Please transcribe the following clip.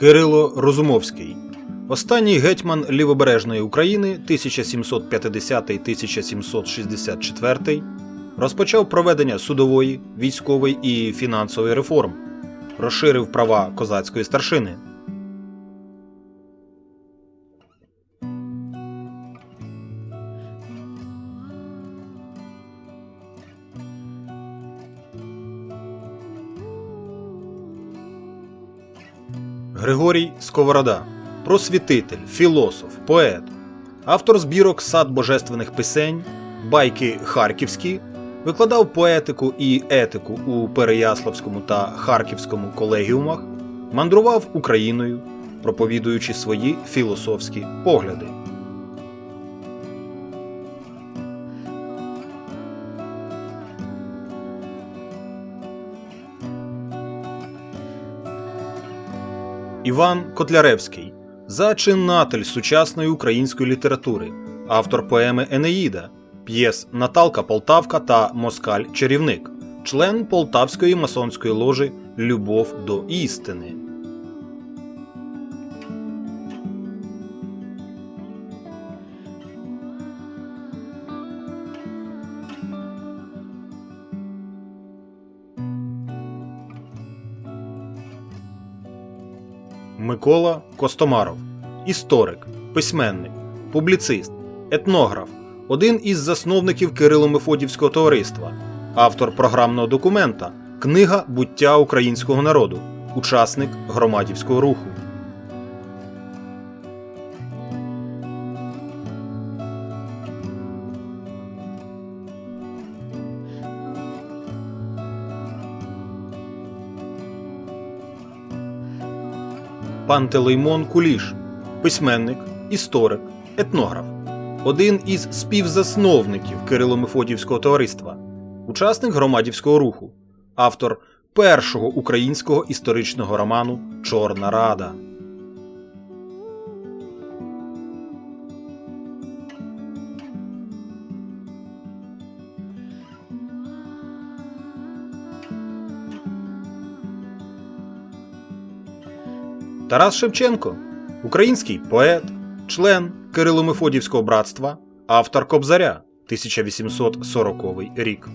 Кирило Розумовський. Останній гетьман лівобережної України 1750-1764 розпочав проведення судової, військової і фінансової реформ, розширив права козацької старшини. Григорій Сковорода, просвітитель, філософ, поет, автор збірок сад божественних писень, байки харківські, викладав поетику і етику у Переяславському та Харківському колегіумах, мандрував Україною, проповідуючи свої філософські погляди. Іван Котляревський, зачинатель сучасної української літератури, автор поеми Енеїда, п'єс Наталка Полтавка та Москаль Чарівник, член Полтавської масонської ложі Любов до істини. Микола Костомаров, історик, письменник, публіцист, етнограф, один із засновників Кирило-Мефодівського товариства, автор програмного документа Книга буття українського народу, учасник громадівського руху. Пантелеймон Куліш, письменник, історик, етнограф, один із співзасновників Кирило-Мефодіївського товариства, учасник громадівського руху, автор першого українського історичного роману Чорна Рада. Тарас Шевченко, український поет, член Кирило-Мефодівського братства, автор Кобзаря 1840 рік.